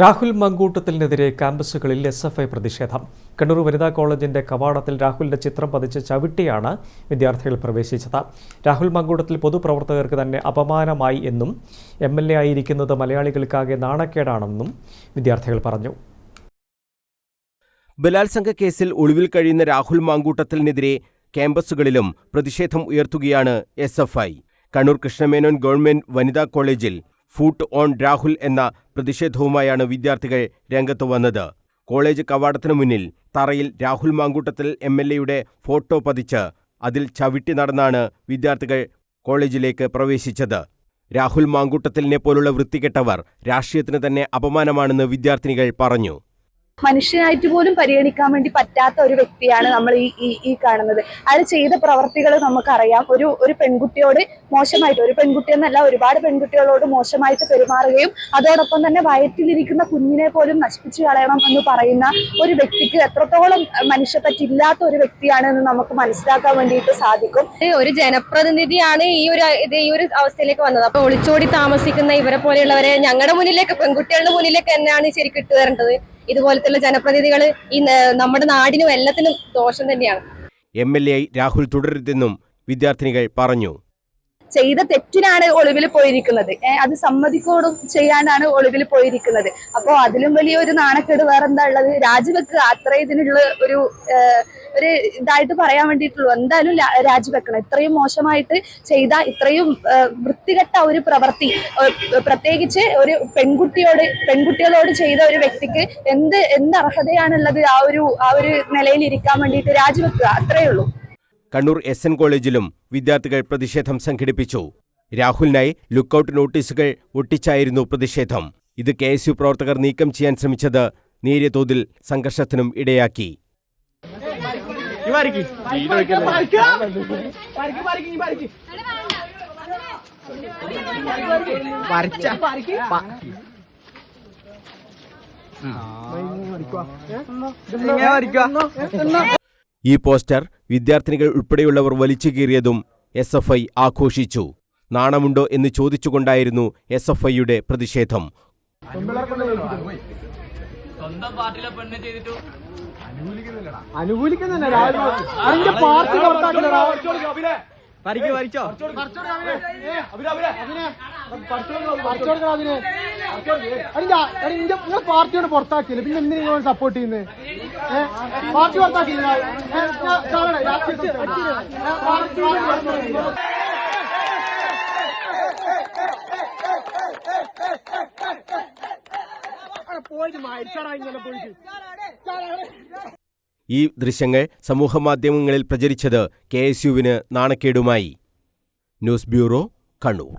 രാഹുൽ മങ്കൂട്ടത്തിനെതിരെ ക്യാമ്പസുകളിൽ S F I പ്രതിഷേധം. കണ്ണൂർ വനിതാ കോളേജിന്റെ കവാടത്തിൽ രാഹുലിന്റെ ചിത്രം പതിച്ച് ചവിട്ടിയാണ് വിദ്യാർത്ഥികൾ പ്രവേശിച്ചത്. രാഹുൽ മങ്കൂട്ടത്തിൽ പൊതുപ്രവർത്തകർക്ക് തന്നെ അപമാനമായി എന്നും എം എൽ എ ആയിരിക്കുന്നത് മലയാളികൾക്കാകെ നാണക്കേടാണെന്നും വിദ്യാർത്ഥികൾ പറഞ്ഞു. ബലാത്സംഗ കേസിൽ ഒളിവിൽ കഴിയുന്ന രാഹുൽ മാങ്കൂട്ടത്തിനെതിരെ ക്യാമ്പസുകളിലും പ്രതിഷേധം ഉയർത്തുകയാണ് S F I. Kannur Krishna Menon government വനിതാ കോളേജിൽ ഫൂട്ട് ഓൺ രാഹുൽ എന്ന പ്രതിഷേധവുമായാണ് വിദ്യാർത്ഥികൾ രംഗത്തു വന്നത്. കോളേജ് കവാടത്തിനു മുന്നിൽ തറയിൽ രാഹുൽ മാങ്കൂട്ടത്തിൽ എം എൽ എയുടെ ഫോട്ടോ പതിച്ച് അതിൽ ചവിട്ടി നടന്നാണ് വിദ്യാർത്ഥികൾ കോളേജിലേക്ക് പ്രവേശിച്ചത്. രാഹുൽ മാങ്കൂട്ടത്തിലിനെ പോലുള്ള വൃത്തികെട്ടവർ രാഷ്ട്രീയത്തിന് തന്നെ അപമാനമാണെന്ന് വിദ്യാർത്ഥിനികൾ പറഞ്ഞു. മനുഷ്യനായിട്ട് പോലും പരിഗണിക്കാൻ വേണ്ടി പറ്റാത്ത ഒരു വ്യക്തിയാണ് നമ്മൾ ഈ ഈ കാണുന്നത്. അയാൾ ചെയ്ത പ്രവർത്തികൾ നമുക്കറിയാം. ഒരു ഒരു പെൺകുട്ടിയോട് മോശമായിട്ട് ഒരു പെൺകുട്ടി എന്നല്ല ഒരുപാട് പെൺകുട്ടികളോട് മോശമായിട്ട് പെരുമാറുകയും അതോടൊപ്പം തന്നെ വയറ്റിലിരിക്കുന്ന കുഞ്ഞിനെ പോലും നശിപ്പിച്ചു കളയണം എന്ന് പറയുന്ന ഒരു വ്യക്തിക്ക് എത്രത്തോളം മനുഷ്യപ്പറ്റില്ലാത്ത ഒരു വ്യക്തിയാണ് എന്ന് നമുക്ക് മനസ്സിലാക്കാൻ വേണ്ടിയിട്ട് സാധിക്കും. ഒരു ജനപ്രതിനിധിയാണ് ഈ ഒരു ഇത് ഈ ഒരു അവസ്ഥയിലേക്ക് വന്നത്. അപ്പൊ ഒളിച്ചോടി താമസിക്കുന്ന ഇവരെ പോലെയുള്ളവരെ ഞങ്ങളുടെ മുന്നിലേക്ക് പെൺകുട്ടികളുടെ മുന്നിലേക്ക് തന്നെയാണ് ശരിക്കും ഇട്ട് ഇതുപോലത്തെ ജനപ്രതിനിധികൾ ഈ നമ്മുടെ നാടിനും എല്ലാത്തിനും ദോഷം തന്നെയാണ്. എം എൽ എ രാഹുൽ തുടരുതെന്നും വിദ്യാർത്ഥിനികൾ പറഞ്ഞു. ചെയ്ത തെറ്റിനാണ് ഒളിവിൽ പോയിരിക്കുന്നത്. അത് സമ്മതിക്കോടും ചെയ്യാനാണ് ഒളിവിൽ പോയിരിക്കുന്നത്. അപ്പോ അതിലും വലിയൊരു നാണക്കേട് വേറെ എന്താ ഉള്ളത്? രാജിവെക്കുക. അത്ര ഇതിനുള്ള ഒരു ഒരു ഇതായിട്ട് പറയാൻ വേണ്ടിയിട്ടുള്ളൂ. എന്തായാലും രാജിവെക്കണം. ഇത്രയും മോശമായിട്ട് ചെയ്ത ഇത്രയും വൃത്തികെട്ട ഒരു പ്രവൃത്തി പ്രത്യേകിച്ച് ഒരു പെൺകുട്ടിയോട് പെൺകുട്ടികളോട് ചെയ്ത ഒരു വ്യക്തിക്ക് എന്ത് എന്ത് അർഹതയാണുള്ളത് ആ ഒരു ആ ഒരു നിലയിൽ ഇരിക്കാൻ വേണ്ടിയിട്ട് രാജിവെക്കുക. അത്രയേ ഉള്ളൂ. കണ്ണൂർ എസ് എൻ കോളേജിലും വിദ്യാർത്ഥികൾ പ്രതിഷേധം സംഘടിപ്പിച്ചു. രാഹുലിനായി ലുക്കൌട്ട് നോട്ടീസുകൾ ഒട്ടിച്ചായിരുന്നു പ്രതിഷേധം. ഇത് കെ എസ് യു പ്രവർത്തകർ നീക്കം ചെയ്യാൻ ശ്രമിച്ചത് നേരിയ തോതിൽ സംഘർഷത്തിനും ഇടയാക്കി. ഈ പോസ്റ്റർ വിദ്യാർത്ഥിനികൾ ഉൾപ്പെടെയുള്ളവർ വലിച്ചു കീറിയതും എസ് എഫ് ഐ ആഘോഷിച്ചു നാണമുണ്ടോ എന്ന് ചോദിച്ചുകൊണ്ടായിരുന്നു എസ് എഫ് ഐയുടെ പ്രതിഷേധം അനുകൂലിക്കുന്നില്ല രാഹുൽ അതിന്റെ പാർട്ടി നിങ്ങൾ പാർട്ടിയോട് പുറത്താക്കിയില്ല? പിന്നെ എന്തിനു നിങ്ങൾ സപ്പോർട്ട് ചെയ്യുന്നത് പാർട്ടി പുറത്താക്കിയില്ല. പോയിട്ട് മരിച്ചടാ ഇങ്ങനെ പോയിട്ട്. ഈ ദൃശ്യങ്ങൾ സമൂഹമാധ്യമങ്ങളിൽ പ്രചരിച്ചത് കെ എസ് യുവിന് നാണക്കേടുമായി. News bureau Kannur.